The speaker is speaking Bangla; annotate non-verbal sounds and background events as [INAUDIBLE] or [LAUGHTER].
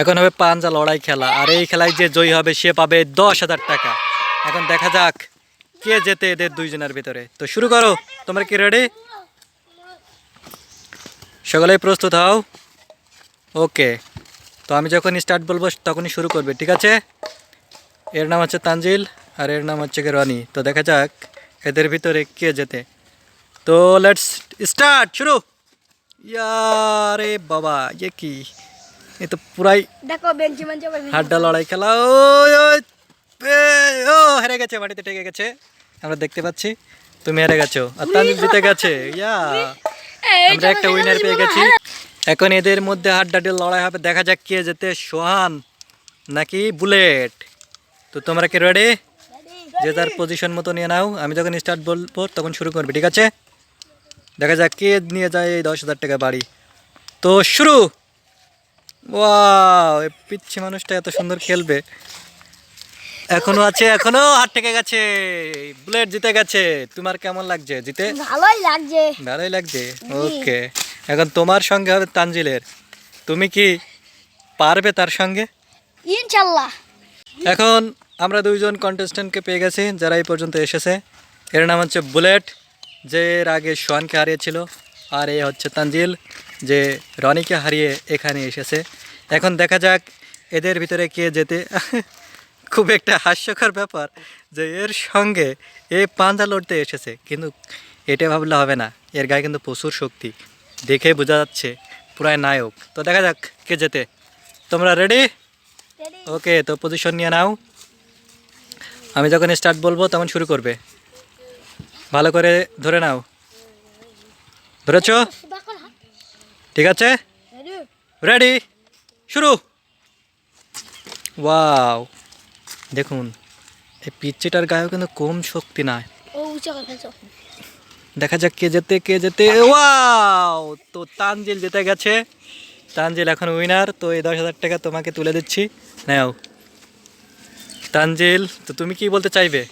এখন হবে পাঞ্জা লড়াই খেলা, আর এই খেলায় যে জয়ী হবে সে পাবে দশ হাজার টাকা। এখন দেখা যাক কে যেতে এদের দুইজনের ভিতরে। তো শুরু করো, তোমরা কি রেডি সকলেই প্রস্তুত হও। ওকে, তো আমি যখন স্টার্ট বলব তখনই শুরু করবে, ঠিক আছে? এর নাম হচ্ছে তানজিল, আর এর নাম হচ্ছে কি রনি। তো দেখা যাক এদের ভিতরে কে যেতে তো লেটস স্টার্ট শুরু। ইয়ারে বাবা ইয়ে কি? এ তো পুরাই দেখো বেঞ্চি মঞ্চে হাড্ডা লড়াই খেলা। ও ও হেরে গেছে মাটিতে ঠেকে গেছে। আমরা দেখতে পাচ্ছি তুমি হেরে গেছো। আর তানজিল জিতে [LAUGHS] গেছে ইয়া। আমরা একটা উইনার পেয়ে গেছি। এখন এদের মধ্যে হাড্ডাডি লড়াই হবে। দেখা যাক কে যেতে সোহান নাকি বুলেট? তো তোমরা কি রেডি যে তার পজিশন মতো নিয়ে নাও। আমি যখন স্টার্ট বলব তখন শুরু করবে ঠিক আছে? দেখা যাক কে নিয়ে যায় এই দশ হাজার টাকা বাড়ি। তো শুরু! ওয়াও এই পিচ্ছি মানুষটা এত সুন্দর খেলবে। এখনও আছে এখনও হাত থেকে গেছে। বুলেট জিতে গেছে। তোমার কেমন লাগছে? জিতে? ভালোই লাগছে। ভালোই লাগছে? ওকে এখন তোমার সঙ্গে হবে তানজিলের। তুমি কি পারবে তার সঙ্গে? ইনশাল্লাহ। এখন আমরা দুইজন কন্টেস্ট্যান্টকে পেয়ে গেছি যারা এই পর্যন্ত এসেছে। এর নাম হচ্ছে বুলেট যে এর আগে সোহানকে হারিয়েছিল। আর এ হচ্ছে তানজিল যে রনিকে হারিয়ে এখানে এসেছে। এখন দেখা যাক এদের ভিতরে কে যেতে [LAUGHS] খুব একটা হাস্যকর ব্যাপার যে এর সঙ্গে এ পাঞ্জা লড়তে এসেছে কিন্তু এটা ভাবলে হবে না। এর গায়ে কিন্তু প্রচুর শক্তি। দেখে বোঝা যাচ্ছে পুরাই নায়ক। তো দেখা যাক কে যেতে তোমরা রেডি ওকে তো পজিশন নিয়ে নাও। আমি যখন স্টার্ট বলব তখন শুরু করবে। ভালো করে ধরে নাও। ধরেছো? ঠিক আছে? রেডি শুরু। ওয়াও। দেখুন এই পিচ্চিটার গায়েও কিন্তু কম শক্তি নাই। ও উঁচা করে ফেলছো দেখা যাক কে যেতে কে যেতে। ওয়াও! তো তানজিল জিতে গেছে। তানজিল এখন উইনার তো এই দশ হাজার টাকা তোমাকে তুলে দিচ্ছি। নাও। তানজিল তো তুমি কি বলতে চাইবে?